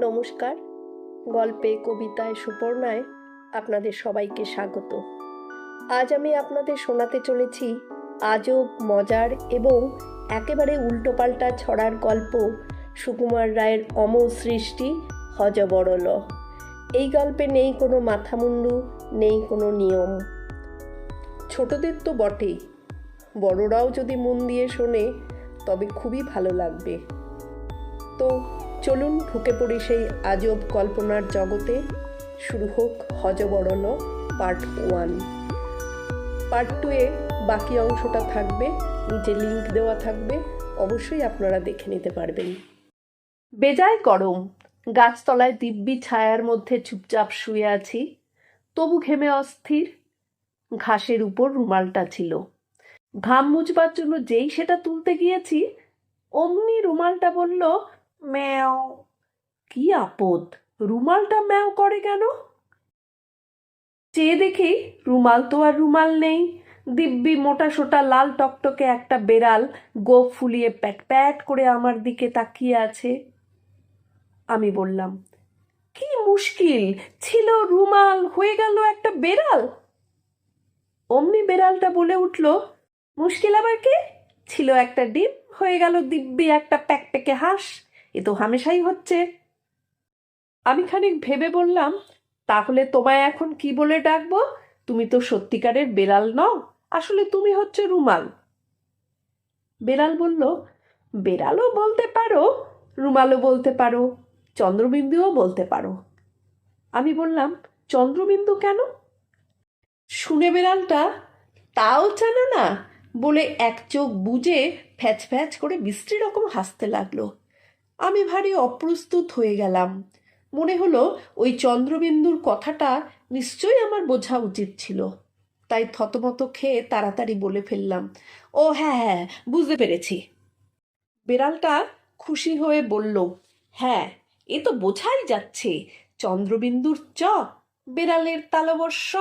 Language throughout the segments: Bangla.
নমস্কার। গল্পে, কবিতায়, সুপর্ণায় আপনাদের সবাইকে স্বাগত। আজ আমি আপনাদের শোনাতে চলেছি আজব, মজার এবং একেবারে উল্টোপাল্টা ছড়ার গল্প সুকুমার রায়ের অমর সৃষ্টি হজবরল এই গল্পে নেই কোনো মাথামুন্ডু, নেই কোনো নিয়ম। ছোটদের তো বটেই। বড়রাও যদি মন দিয়ে শোনে, তবে খুবই ভালো লাগবে। তো চলুন ঢুকে পড়ি সেই আজব কল্পনার জগতে। শুরু হোক হজবরল পার্ট ওয়ান। পার্ট টুয়ে বাকি অংশটা থাকবে, নিচে লিংক দেওয়া থাকবে, অবশ্যই আপনারা দেখে নিতে পারবেন। বেজায় গরম, গাছতলায় দিব্যি ছায়ার মধ্যে চুপচাপ শুয়ে আছি, তবু ঘেমে অস্থির, ঘাসের উপর রুমালটা ছিল। ঘাম মুছবার জন্য যেই সেটা তুলতে গিয়েছি, অমনি রুমালটা বলল ম্যাও। কি আপদ? রুমালটা ম্যাও করে কেন? চেয়ে দেখি রুমাল তো আর রুমাল নেই। দিব্যি মোটা সোটা লাল টকটকে একটা বেড়াল গোপ ফুলিয়ে প্যাট প্যাট করে আমার দিকে তাকিয়ে আছে। আমি বললাম, কি মুশকিল, ছিল রুমাল, হয়ে গেল একটা বেড়াল। অমনি বেড়ালটা বলে উঠল, মুশকিল আবার কি? ছিল একটা ডিম, হয়ে গেল দিব্যি একটা প্যাক প্যাকপ্যাকে হাঁস এ তো হামেশাই হচ্ছে। আমি খানিক ভেবে বললাম, তাহলে তোমায় এখন কি বলে ডাকবো? তুমি তো সত্যিকারের বেড়াল নও, আসলে তুমি হচ্ছে রুমাল। বেড়াল বলল বেড়ালও বলতে পারো, রুমালও বলতে পারো, চন্দ্রবিন্দুও বলতে পারো। আমি বললাম, চন্দ্রবিন্দু কেন? শুনে বেড়ালটা তাও জানে না? বলে এক চোখ বুজে ফ্যাচ ফ্যাচ করে বিশ্রী রকম হাসতে লাগল। আমি ভারী অপ্রস্তুত হয়ে গেলাম। মনে হলো ওই চন্দ্রবিন্দুর কথাটা নিশ্চয়ই আমার বোঝা উচিত ছিল। তাই থতমত খেয়ে তাড়াতাড়ি বলে ফেললাম, ও হ্যাঁ হ্যাঁ বুঝতে পেরেছি। বেড়ালটা খুশি হয়ে বলল হ্যাঁ এ তো বোঝাই যাচ্ছে। চন্দ্রবিন্দুর চ, বেড়ালের তালবর্ষ,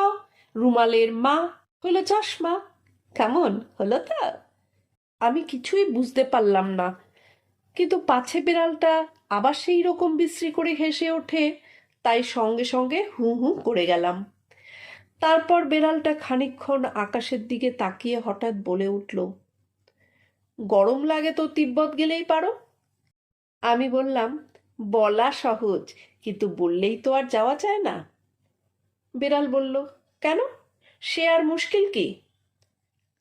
রুমালের মা, হলো চশমা। কেমন হলো তা? আমি কিছুই বুঝতে পারলাম না। কিন্তু পাছে বেড়ালটা আবার সেই রকম বিশ্রী করে হেসে ওঠে, তাই সঙ্গে সঙ্গে হু হু করে গেলাম। তারপর বেড়ালটা খানিকক্ষণ আকাশের দিকে তাকিয়ে হঠাৎ বলে উঠল, গরম লাগে তো তিব্বত গেলেই পারো? আমি বললাম, বলা সহজ, কিন্তু বললেই তো আর যাওয়া যায় না। বেড়াল বলল, কেন? সে আর মুশকিল কি?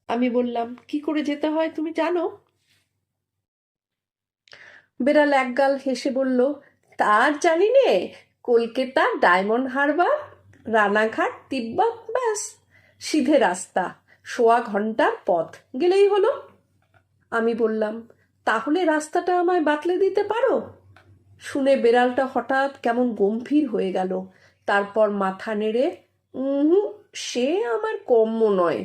আমি বললাম, কি করে যেতে হয় তুমি জানো? বেড়াল একগাল হেসে বলল, তার জানি নে, কলকাতা ডায়মন্ড হারবার, রানাঘাট, তিব্বত, ব্যাস, সিধে রাস্তা, সোয়া ঘণ্টার পথ, গেলেই হলো। আমি বললাম, তাহলে রাস্তাটা আমায় বাতলে দিতে পারো? শুনে বেড়ালটা হঠাৎ কেমন গম্ভীর হয়ে গেল। তারপর মাথা নেড়ে, উহু, সে আমার কম্য নয়।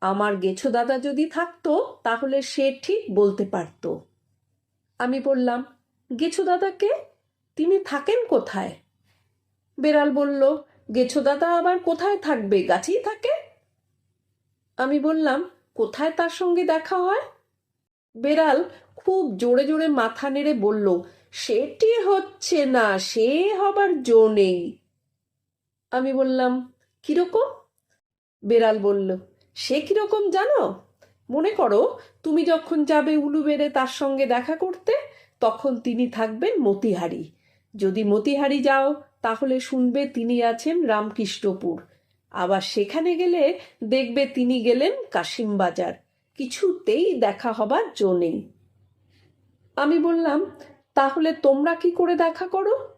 আমার গেছো দাদা যদি থাকতো, তাহলে সে ঠিক বলতে পারতো। আমি বললাম, গেছো দাদাকে? তিনি থাকেন কোথায়? বেড়াল বলল, গেছো দাদা আবার কোথায় থাকবে? গাছেই থাকে? আমি বললাম, কোথায় তার সঙ্গে দেখা হয়? বেড়াল খুব জোরে জোরে মাথা নেড়ে বলল, সেটি হচ্ছে না, সে হবার জো নেই। আমি বললাম, কীরকম? বেড়াল বলল, সে কীরকম জানো? মনে করো, তুমি যখন যাবে উলুবেড়ে তার সঙ্গে দেখা করতে, তখন তিনি থাকবেন মতিহারি। যদি মতিহারি যাও, তাহলে শুনবে তিনি আছেন রামকৃষ্ণপুর। আবার সেখানে গেলে দেখবে তিনি গেলেন কাশিমবাজার। কিছুতেই দেখা হবার জো নেই। আমি বললাম, তাহলে তোমরা কি করে দেখা করো?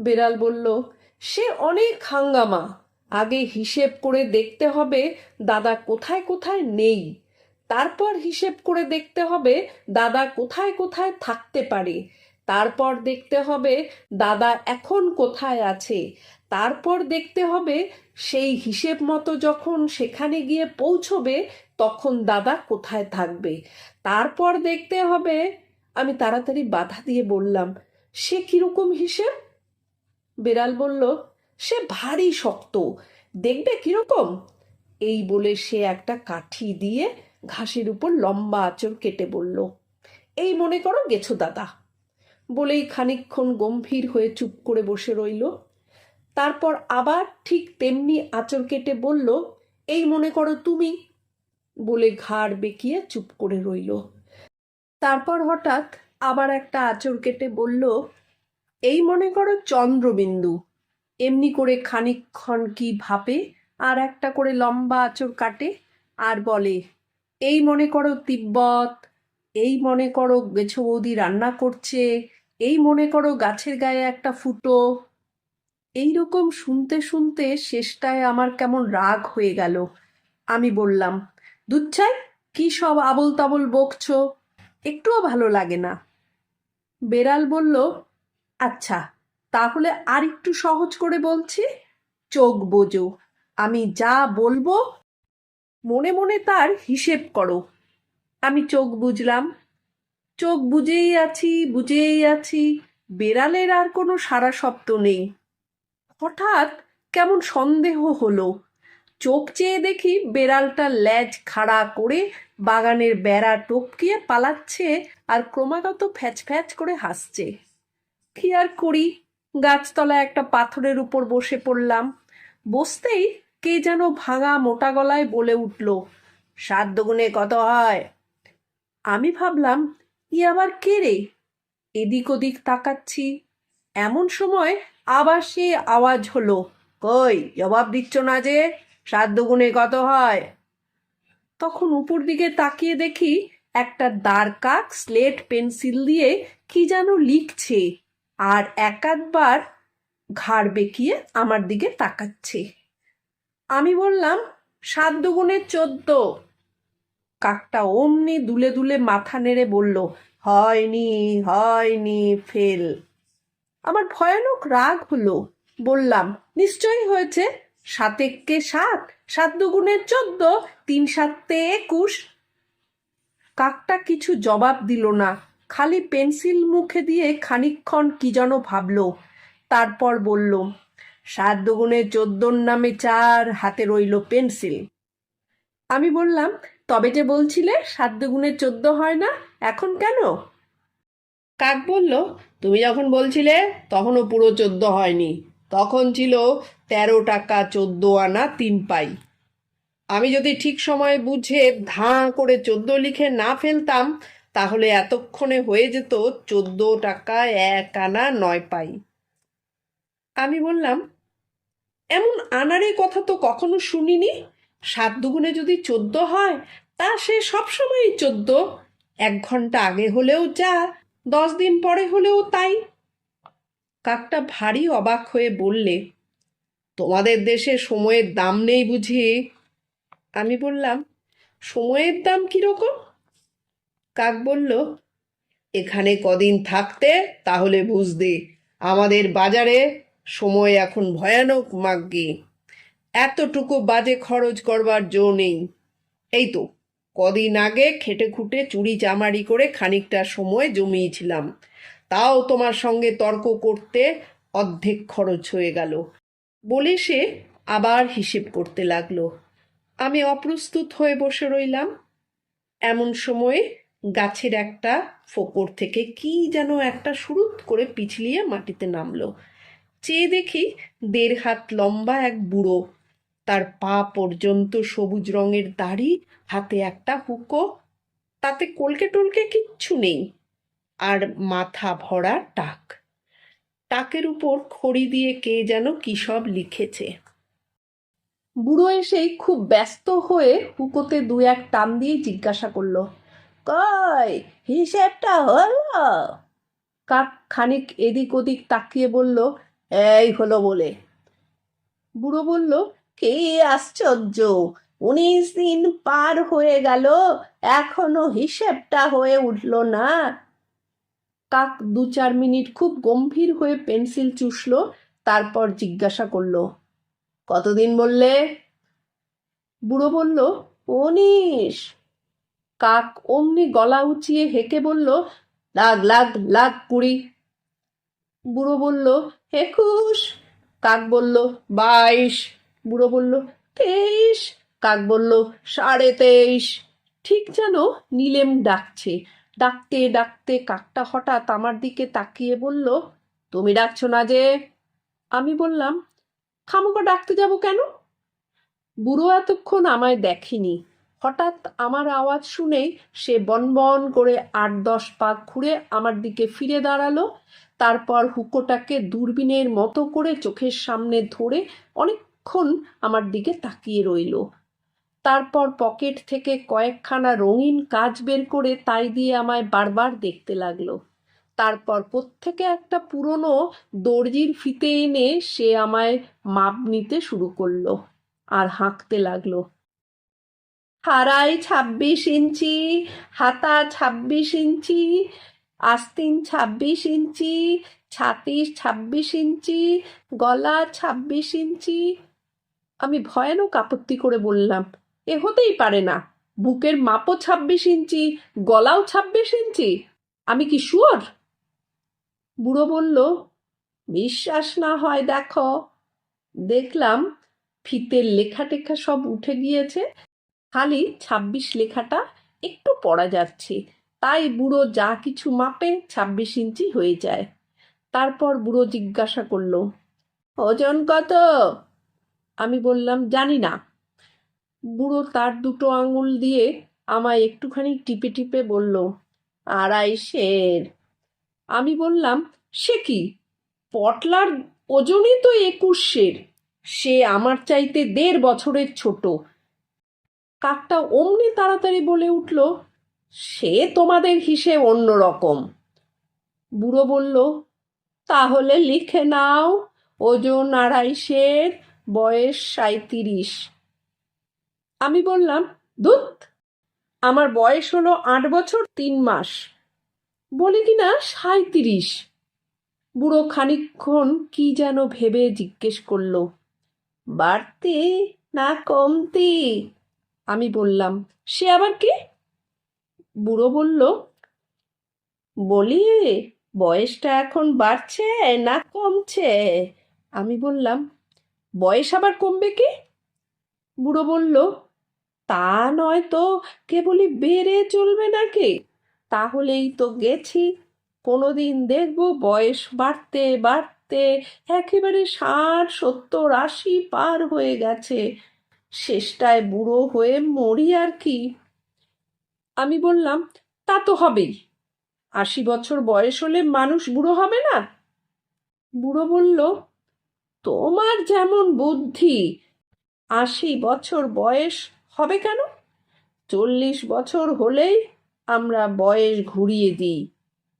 বেড়াল বলল, সে অনেক হাঙ্গামা। আগে হিসেব করে দেখতে হবে দাদা কোথায় কোথায় নেই। তারপর হিসেব করে দেখতে হবে দাদা কোথায় কোথায় থাকতে পারে। তারপর দেখতে হবে দাদা এখন কোথায় আছে। তারপর দেখতে হবে সেই হিসেব মতো যখন সেখানে গিয়ে পৌঁছবে তখন দাদা কোথায় থাকবে। তারপর দেখতে হবে, আমি তাড়াতাড়ি বাধা দিয়ে বললাম, সে কীরকম হিসেব? বেড়াল বলল, সে ভারী শক্ত। দেখবে কীরকম? এই বলে সে একটা কাঠি দিয়ে ঘাসের উপর লম্বা আঁচড় কেটে বলল, এই মনে করো গেছো দাদা। বলেই খানিকক্ষণ গম্ভীর হয়ে চুপ করে বসে রইল। তারপর আবার ঠিক তেমনি আঁচড় কেটে বলল, এই মনে করো তুমি? বলে ঘাড় বেঁকিয়ে চুপ করে রইল। তারপর হঠাৎ আবার একটা আঁচড় কেটে বলল, এই মনে করো চন্দ্রবিন্দু। এমনি করে খানিকক্ষণ কি ভাবে আর একটা করে লম্বা আঁচড় কাটে আর বলে এই মনে করো তিব্বত, এই মনে করো গেছো বৌদি রান্না করছে, এই মনে করো গাছের গায়ে একটা ফুটো। এই রকম শুনতে শুনতে শেষটায় আমার কেমন রাগ হয়ে গেল। আমি বললাম, দুচ্ছাই, কি সব আবল তাবল বকছো? একটুও ভালো লাগে না। বেড়াল বলল আচ্ছা তাহলে আর একটু সহজ করে বলছি। চোখ বোঝো আমি যা বলব মনে মনে তার হিসেব করো। আমি চোখ বুঝলাম চোখ বুঝেই আছি বুঝেই আছি। বেড়ালের আর কোনো সারা শব্দ নেই। হঠাৎ কেমন সন্দেহ হলো। চোখ চেয়ে দেখি বেড়ালটা ল্যাজ খাড়া করে বাগানের বেড়া টপকিয়ে পালাচ্ছে আর ক্রমাগত ফ্যাচ ফ্যাচ করে হাসছে। কি আর করি? গাছতলায় একটা পাথরের উপর বসে পড়লাম। বসতেই কে যেন ভাঙা মোটা গলায় বলে উঠল, সাত দুগুণে কত হয়? আমি ভাবলাম ই আবার কে রে? এদিক ওদিক তাকাচ্ছি। এমন সময় আবার সে আওয়াজ হলো, কই, জবাব দিচ্ছ না যে সাত দুগুণে কত হয়? তখন উপর দিকে তাকিয়ে দেখি একটা দাঁড় কাক স্লেট পেন্সিল দিয়ে কি যেন লিখছে, আর একাধবার ঘাড় বেঁকিয়ে আমার দিকে তাকাচ্ছে। আমি বললাম, সাত দুগুণে চোদ্দ। কাকটা অমনি দুলে দুলে মাথা নেড়ে বলল, হয়নি হয়নি, ফেল। আমার ভয়ানক রাগ হলো। বললাম, নিশ্চয়ই হয়েছে। সাতেককে সাত সাত দুগুণে চোদ্দ, তিন সাতে একুশ। কাকটা কিছু জবাব দিল না। খালি পেন্সিল মুখে দিয়ে খানিকক্ষণ কি যেন ভাবল। তারপর বলল সাত দুগুণে চোদ্দোর নামে চার হাতে রইল পেন্সিল। আমি বললাম, তবে যে বলছিলে সাত দুগুণে চোদ্দ হয় না, এখন কেন? কাক বলল, তুমি যখন বলছিলে তখনও পুরো চোদ্দ হয়নি, তখন ছিল তেরো টাকা চোদ্দ আনা তিন পাই। আমি যদি ঠিক সময় বুঝে ধাঁ করে চোদ্দ লিখে না ফেলতাম, তাহলে এতক্ষণে হয়ে যেত চোদ্দ টাকা এক আনা নয় পাই। আমি বললাম এমন আনারে কথা তো কখনো শুনিনি। সাত দুগুণে যদি চোদ্দ হয়, তা সে সবসময়ই চোদ্দ। এক ঘণ্টা আগে হলেও যা, দশ দিন পরে হলেও তাই। কাকটা ভারী অবাক হয়ে বললে, তোমাদের দেশে সময়ের দাম নেই বুঝি? আমি বললাম, সময়ের দাম কীরকম কাক বলল, এখানে কদিন থাকতে তাহলে বুঝতে আমাদের বাজারে সময় এখন ভয়ানক, মাগ্গি। এতটুকু বাজে খরচ করবার জো নেই। এই তো, কদিন আগে খেটে খুঁটে চুরি চামারি করে খানিকটা সময় জমিয়েছিলাম। তাও তোমার সঙ্গে তর্ক করতে অর্ধেক খরচ হয়ে গেল। বলে সে আবার হিসেব করতে লাগল। আমি অপ্রস্তুত হয়ে বসে রইলাম। এমন সময়ে গাছের একটা ফোকর থেকে কি যেন একটা সুরুত করে পিছলিয়ে মাটিতে নামলো। চেয়ে দেখি দেড় হাত লম্বা এক বুড়ো। তার পা পর্যন্ত সবুজ রঙের দাড়ি, হাতে একটা হুকো। তাতে কলকে টলকে কিচ্ছু নেই। আর মাথা ভরা টাক। টাকের উপর খড়ি দিয়ে কে যেন কি সব লিখেছে। বুড়ো এসেই খুব ব্যস্ত হয়ে হুকোতে দু এক টান দিয়ে জিজ্ঞাসা করল, কই, হিসেবটা হলো? কাক খানিক এদিক ওদিক তাকিয়ে বলল এই হলো বলে। বুড়ো বলল কে আশ্চর্য! উনিশ দিন পার হয়ে গেল এখনও হিসেবটা হয়ে উঠল না। কাক দু চার মিনিট খুব গম্ভীর হয়ে পেন্সিল চুষলো তারপর জিজ্ঞাসা করল কতদিন বললে? বুড়ো বলল উনিশ। কাক অমনি গলা উঁচিয়ে হেঁকে বলল লাগ লাগ লাগ কুড়ি। বুড়ো বলল একুশ। কাক বলল, বাইশ। বুড়ো বলল, তেইশ। কাক বলল, সাড়ে তেইশ। ঠিক যেন নীলেম ডাকছে। ডাকতে ডাকতে কাকটা হঠাৎ আমার দিকে তাকিয়ে বলল, তুমি ডাকছো না যে? আমি বললাম খামোকা ডাকতে যাব কেন? বুড়ো এতক্ষণ আমায় দেখেনি। হঠাৎ আমার আওয়াজ শুনেই সে বনবন করে আট দশ পাক ঘুরে আমার দিকে ফিরে দাঁড়াল। তারপর হুকোটাকে দূরবীনের মতো করে চোখের সামনে ধরে অনেকক্ষণ আমার দিকে তাকিয়ে রইল। তারপর পকেট থেকে কয়েকখানা রঙিন কাজ বের করে তাই দিয়ে আমায় বারবার দেখতে লাগল। তারপর প্রত্যেকে একটা পুরনো দর্জির ফিতে এনে সে আমায় মাপ নিতে শুরু করল আর হাঁকতে লাগল। হারাই ছাব্বিশ ইঞ্চি, হাতা ছাব্বিশ ইঞ্চি, আস্তিন ছাব্বিশ ইঞ্চি ছাতি ছাব্বিশ ইঞ্চি, গলা ছাব্বিশ ইঞ্চি। আমি ভয়ানক আপত্তি করে বললাম, এ হতেই পারে না। বুকের মাপও ছাব্বিশ ইঞ্চি, গলাও ছাব্বিশ ইঞ্চি। আমি কি শুয়োর বুড়ো বলল, বিশ্বাস না হয়, দেখো। দেখলাম ফিতের লেখা টেখা সব উঠে গিয়েছে। খালি ছাব্বিশ লেখাটা একটু পড়া যাচ্ছে। তাই বুড়ো যা কিছু মাপে ছাব্বিশ ইঞ্চি হয়ে যায়। তারপর বুড়ো জিজ্ঞাসা করল, ওজন কত? আমি বললাম, জানি না। বুড়ো তার দুটো আঙুল দিয়ে আমায় একটুখানি টিপে টিপে বলল আড়াইশের আমি বললাম, সে কি? পটলার ওজনই তো একুশের সে আমার চাইতে দেড় বছরের ছোট। কাকটা অমনি তাড়াতাড়ি বলে উঠল, সে তোমাদের হিসেব অন্য রকম বুড়ো বলল, তাহলে লিখে নাও, ওজন আড়াইশের, বয়স সাঁইত্রিশ। আমি বললাম দুধ আমার বয়স হলো আট বছর তিন মাস, বলি কি না সাঁইত্রিশ? বুড়ো খানিকক্ষণ কি যেন ভেবে জিজ্ঞেস করল, বাড়তি না কমতি? আমি বললাম, সে আবার কে? বুড়ো বলল, বলি, বয়সটা এখন বাড়ছে না কমছে? আমি বললাম, বয়স আবার কমবে কি? বুড়ো বলল, তা নয় তো, কেবলই বেড়ে চলবে নাকি? তাহলেই তো গেছি, কোনোদিন দেখব বয়স বাড়তে বাড়তে একেবারে ষাট সত্তর আশি পার হয়ে গেছে। শেষটায় বুড়ো হয়ে মরি আর কি। আমি বললাম, তা তো হবেই। আশি বছর বয়স হলে মানুষ বুড়ো হবে না? বুড়ো বলল, তোমার যেমন বুদ্ধি, আশি বছর বয়স হবে কেন? চল্লিশ বছর হলেই আমরা বয়স ঘুরিয়ে দিই।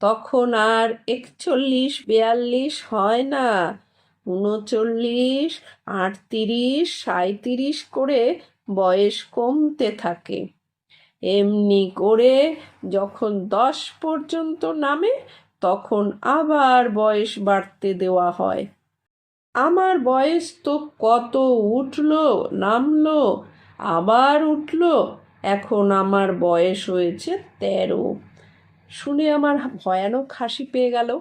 তখন আর একচল্লিশ, বিয়াল্লিশ হয় না। উনচল্লিশ আটত্রিশ, সাঁইত্রিশ করে বয়স কমতে থাকে। এমনি করে যখন দশ পর্যন্ত নামে, তখন আবার বয়স বাড়তে দেওয়া হয়। আমার বয়স তো কত উঠল, নামলো, আবার উঠল, এখন আমার বয়স হয়েছে তেরো। শুনে আমার ভয়ানক হাসি পেয়ে গেল।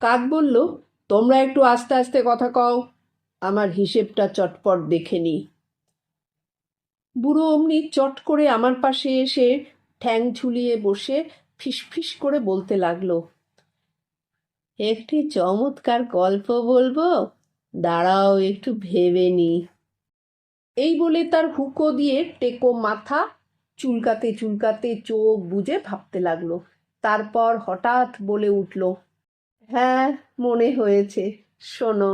কাক বলল তোমরা একটু আস্তে আস্তে কথা কও। আমার হিসেবটা চটপট দেখে নি। বুড়ো অমনি চট করে আমার পাশে এসে ঠ্যাং ঝুলিয়ে বসে ফিসফিস করে বলতে লাগল, একটি চমৎকার গল্প বলব? দাঁড়াও, একটু ভেবে নি। এই বলে তার হুকো দিয়ে টেকো মাথা চুলকাতে চুলকাতে চোখ বুজে ভাবতে লাগল। তারপর হঠাৎ বলে উঠল হ্যাঁ মনে হয়েছে। শোনো,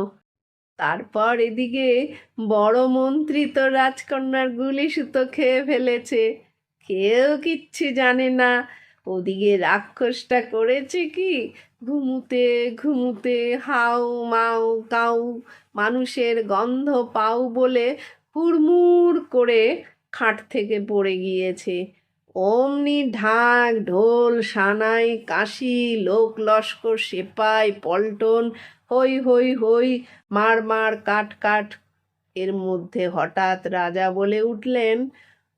তারপর এদিকে বড় মন্ত্রী তো রাজকন্যার গুলি সুতো খেয়ে ফেলেছে। কেউ কিচ্ছু জানে না। ওদিকে রাক্ষসটা করেছে কি? ঘুমুতে ঘুমুতে হাউ, মাউ, কাউ, মানুষের গন্ধ পাও বলে হুড়মুড় করে খাট থেকে পড়ে গিয়েছে। অমনি ঢাক, ঢোল, সানাই, কাশি, লোক, লস্কর, সেপাই, পল্টন হই হই হই মার মার, কাট কাট এর মধ্যে হঠাৎ রাজা বলে উঠলেন,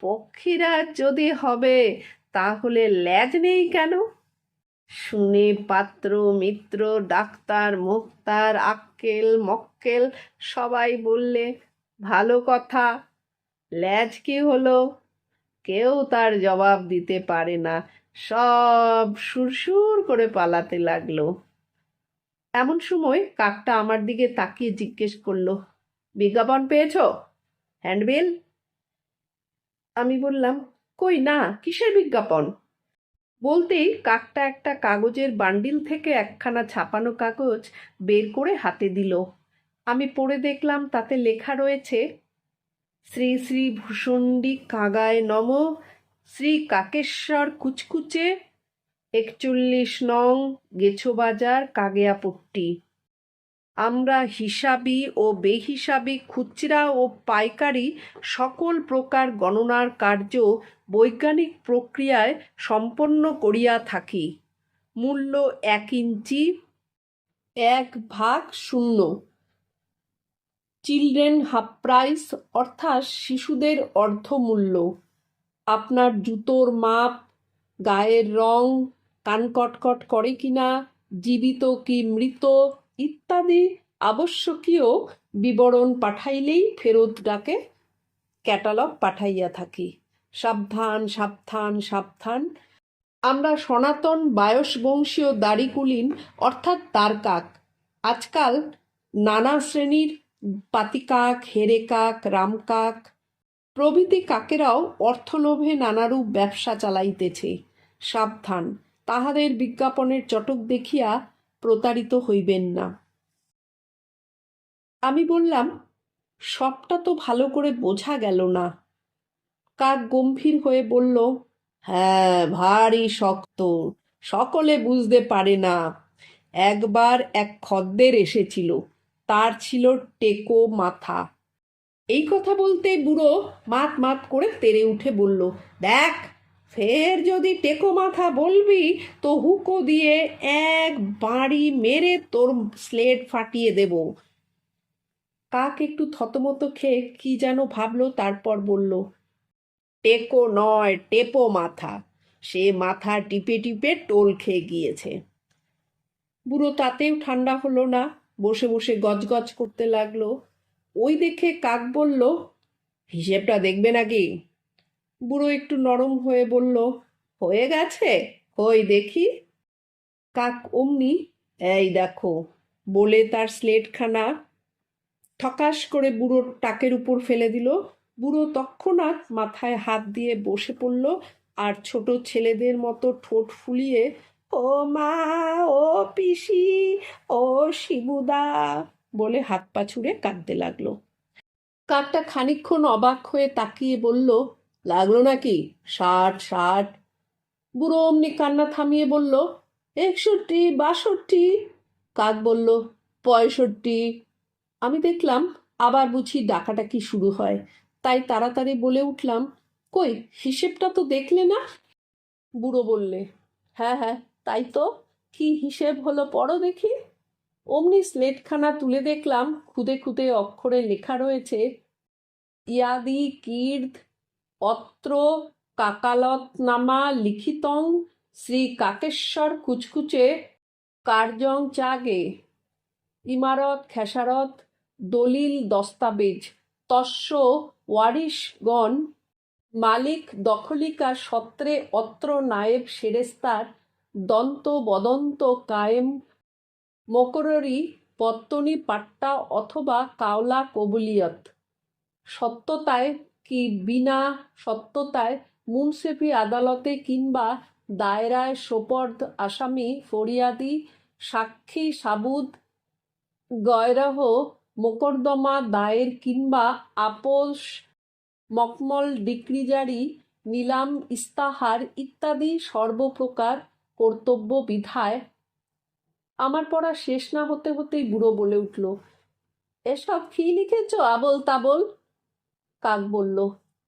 পক্ষীরাজ যদি হবে, তাহলে ল্যাজ নেই কেন? শুনে পাত্র, মিত্র, ডাক্তার, মুক্তার, আক্কেল, মক্কেল সবাই বললে, ভালো কথা, ল্যাজ কি হলো? কেউ তার জবাব দিতে পারে না। সব সুরসুর করে পালাতে লাগল। এমন সময় কাকটা আমার দিকে তাকিয়ে জিজ্ঞেস করল, বিজ্ঞাপন পেয়েছ? হ্যান্ডবিল? আমি বললাম, কই না, কিসের বিজ্ঞাপন? বলতেই কাকটা একটা কাগজের বান্ডিল থেকে একখানা ছাপানো কাগজ বের করে হাতে দিল। আমি পড়ে দেখলাম তাতে লেখা রয়েছে শ্রী শ্রী ভূষণ্ডী কাগায় নম, শ্রী কাকেশ্বর কুচকুচে, একচল্লিশ নং গেছো বাজার কাগেয়াপট্টি। আমরা হিসাবি ও বেহিসাবি খুচরা ও পাইকারি সকল প্রকার গণনার কার্য বৈজ্ঞানিক প্রক্রিয়ায় সম্পন্ন করিয়া থাকি। মূল্য এক ইঞ্চি, এক ভাগ শূন্য। চিলড্রেন হাফ প্রাইস, অর্থাৎ শিশুদের অর্ধমূল্য। আপনার জুতোর মাপ, গায়ের রং, কান কটকট করে কিনা, জীবিত কি মৃত, ইত্যাদি আবশ্যকীয় বিবরণ পাঠাইলেই ফেরত ডাকে, ক্যাটালগ পাঠাইয়া থাকি। সাবধান সাবধান সাবধান। আমরা সনাতন বায়সবংশীয় দাড়িকুলিন, অর্থাৎ তারকাক আজকাল নানা শ্রেণির পাতিকাক হেরে কাক রামকাক, প্রভৃতি কাকেরাও অর্থলোভে নানারূপ ব্যবসা চালাইতেছে। সাবধান, তাহাদের বিজ্ঞাপনের চটক দেখিয়া প্রতারিত হইবেন না। আমি বললাম, সবটা তো ভালো করে বোঝা গেল না। কাক গম্ভীর হয়ে বলল হ্যাঁ ভারী শক্ত, সকলে বুঝতে পারে না। একবার এক খদ্দের এসেছিল তার ছিল টেকো মাথা। এই কথা বলতে বুড়ো মাত মাত করে তেড়ে উঠে বলল, দেখ, ফের যদি টেকো মাথা বলবি, তো হুকো দিয়ে এক বাড়ি মেরে তোর স্লেট ফাটিয়ে দেব। কাক একটু থতমত খেয়ে কি যেন ভাবলো, তারপর বলল, টেকো নয়, টেপো মাথা। সে মাথা টিপে টিপে টোল খেয়ে গিয়েছে। বুড়ো তাতেও ঠান্ডা হলো না। বসে বসে গজগজ করতে লাগল। ওই দেখে কাক বলল, হিসেবটা দেখবে নাকি? বুড়ো একটু নরম হয়ে বলল, হয়ে গেছে? হই দেখি? কাক অমনি, এই দেখো। বলে তার স্লেটখানা ঠকাস করে বুড়োর টাকের উপর ফেলে দিল। বুড়ো তৎক্ষণাৎ মাথায় হাত দিয়ে বসে পড়ল আর ছোট ছেলেদের মতো ঠোঁট ফুলিয়ে ও মা, ও পিসি, ও শিবুদা বলে হাত পা ছুড়ে কাঁদতে লাগল। কাকটা খানিকক্ষণ অবাক হয়ে তাকিয়ে বলল, লাগল নাকি? ষাট ষাট। বুড়ো অমনি কান্না থামিয়ে বলল, একষট্টি, বাষট্টি। কাক বলল, পঁয়ষট্টি। আমি দেখলাম আবার বুঝি ডাকাডাকি শুরু হয়। তাই তাড়াতাড়ি বলে উঠলাম, কই, হিসেবটা তো দেখলে না? বুড়ো বললে হ্যাঁ হ্যাঁ। তাই তো, কি হিসেব হলো পড়ো দেখি। অমনি স্লেটখানা তুলে দেখলাম, খুদে খুদে অক্ষরে লেখা রয়েছে, ইয়াদি কীর্দ অত্র কাকালতনামা লিখিতং শ্রী কাকেশ্বর কুচকুচে কার্যং চাগে। ইমারত, খেসারত, দলিল, দস্তাবেজ, তস্য, ওয়ারিশগণ, মালিক, দখলিকা, সত্রে অত্র নায়েব সেরেস্তার দন্ত বদন্ত কায়েম। মকররি, পত্তনি, পাট্টা অথবা কাওলা কবুলিয়ত। সত্যতায় কি বিনা সত্যতায় মুনসেফি আদালতে কিংবা দায়রায় সোপর্দ, আসামি, ফরিয়াদি, সাক্ষী, সাবুদ, গয়রাহ, মোকদ্দমা, দায়ের কিংবা আপোষ, মকমল, ডিক্রিজারি, নিলাম, ইস্তাহার ইত্যাদি সর্বপ্রকার কর্তব্য বিধায় আমার পড়া শেষ না হতে হতেই বুড়ো বলে উঠল, এসব কি লিখেছ, আবল তাবল? কাক বলল,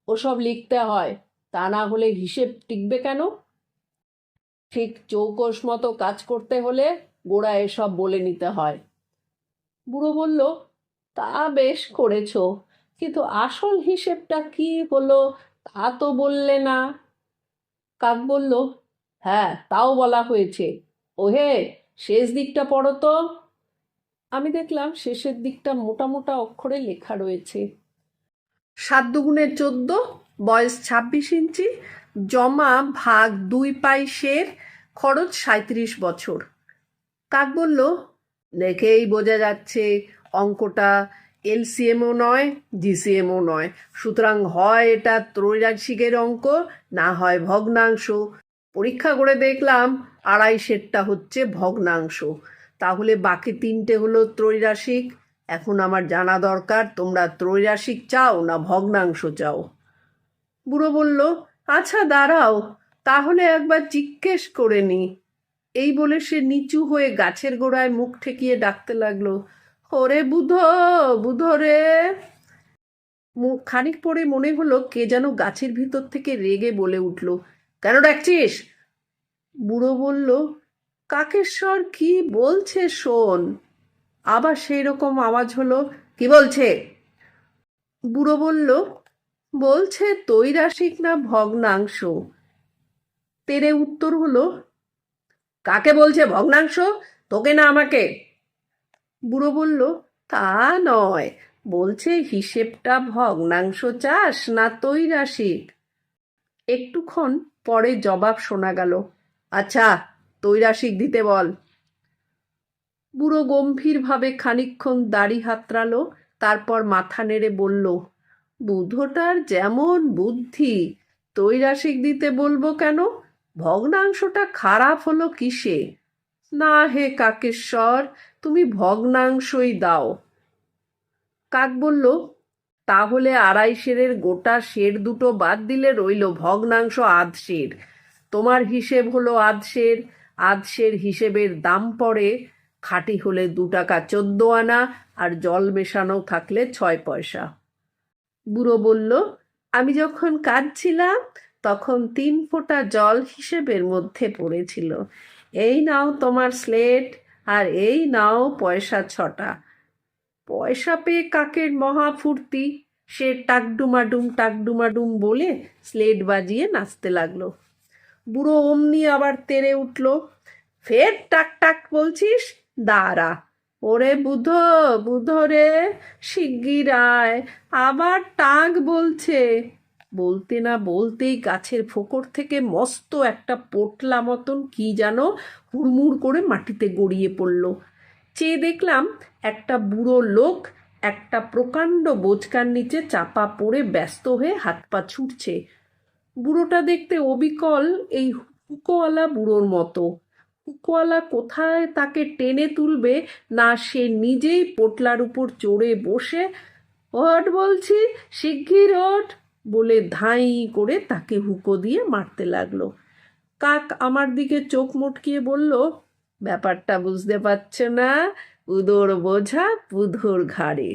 ওসব লিখতে হয়, তা না হলে হিসেব টিকবে কেন? ঠিক চৌকস মতো কাজ করতে হলে গোড়া এসব বলে নিতে হয়। বুড়ো বলল, তা বেশ করেছ, কিন্তু আসল হিসেবটা কি হলো তা তো বললে না। কাক বলল হ্যাঁ তাও বলা হয়েছে। ওহে, শেষ দিকটা পড়ো তো। আমি দেখলাম শেষের দিকটা মোটা মোটা অক্ষরে লেখা রয়েছে। সাত দুগুণের চোদ্দ, বয়স ছাব্বিশ ইঞ্চি, জমা ভাগ দুই পাইশের খরচ সাঁত্রিশ বছর। কাক বলল, দেখেই বোঝা যাচ্ছে, অঙ্কটা এলসিএমও নয়, জিসিএমও নয়। সুতরাং হয় এটা ত্রৈরাশিকের অঙ্ক, না হয় ভগ্নাংশ। পরীক্ষা করে দেখলাম আড়াইশেরটা হচ্ছে ভগ্নাংশ। তাহলে বাকি তিনটে হলো ত্রৈরাশিক। এখন আমার জানা দরকার, তোমরা ত্রৈরাশিক চাও না ভগ্নাংশ চাও? বুড়ো বলল আচ্ছা দাঁড়াও, তাহলে একবার জিজ্ঞেস করে নি। এই বলে সে নিচু হয়ে গাছের গোড়ায় মুখ ঠেকিয়ে ডাকতে লাগল, ওরে বুধ বুধ রে! খানিক পরে মনে হলো কে যেন গাছের ভিতর থেকে রেগে বলে উঠল কেন ডাকছিস? বুড়ো বলল, কাকেশ্বর কি বলছে শোন। আবার সেই রকম আওয়াজ হলো, কি বলছে? বুড়ো বলল, বলছে তৈরাসিক না ভগ্নাংশ? তেরে উত্তর হলো, কাকে বলছে ভগ্নাংশ? তোকে না আমাকে। বুড়ো বলল, তা নয়, বলছে হিসেবটা ভগ্নাংশ চাস না তৈরাসিক একটুক্ষণ পরে জবাব শোনা গেল আচ্ছা তৈরাসিক দিতে বল। বুড়ো গম্ভীরভাবে খানিকক্ষণ দাড়ি হাতড়ালো, তারপর মাথা নেড়ে বলল বুধটার যেমন বুদ্ধি তৈরাসিক দিতে বলব কেন? ভগ্নাংশটা খারাপ হলো কিসে? না হে কাকেশ্বর, তুমি ভগ্নাংশই দাও। কাক বলল তাহলে আড়াই সেরের গোটা শের দুটো বাদ দিলে রইল ভগ্নাংশ আধ সের তোমার হিসেব হলো আধ সের আধ সের হিসেবের দাম পড়ে। খাঁটি হলে দু টাকা চোদ্দ আনা আর জল মেশানো থাকলে ছয় পয়সা। বুড়ো বলল, আমি যখন কাঁদছিলাম, তখন তিন ফোঁটা জল হিসেবের মধ্যে পড়েছিল। এই নাও তোমার স্লেট আর এই নাও পয়সা ছটা। পয়সা পেয়ে কাকের মহা ফুর্তি সে টাকডুমাডুম টাকডুমাডুম বলে স্লেট বাজিয়ে নাচতে লাগল। বুড়ো অমনি আবার তেরে উঠল, ফের টাক টাক বলছিস? দাঁড়া, ওরে বুধ বুধ রে, শিগগির আবার টাক বলছে। বলতে না বলতেই গাছের ফোকর থেকে মস্ত একটা পোটলা মতন কি যেন হুড়মুড় করে মাটিতে গড়িয়ে পড়ল। চেয়ে দেখলাম একটা বুড়ো লোক একটা প্রকাণ্ড বোচকার নিচে চাপা পড়ে ব্যস্ত হয়ে হাত পা ছুটছে। বুড়োটা দেখতে অবিকল এই হুকোয়ালা বুড়োর মতো। হুকোয়ালা কোথায় তাকে টেনে তুলবে না সে নিজেই পোটলার উপর চড়ে বসে ওট বলছি, শিগগির ওঠ বলে ধাই করে তাকে হুকো দিয়ে মারতে লাগল। কাক আমার দিকে চোখ মটকিয়ে বলল ব্যাপারটা বুঝতে পারছে না। উদর বোঝা পুধোর ঘাড়ে।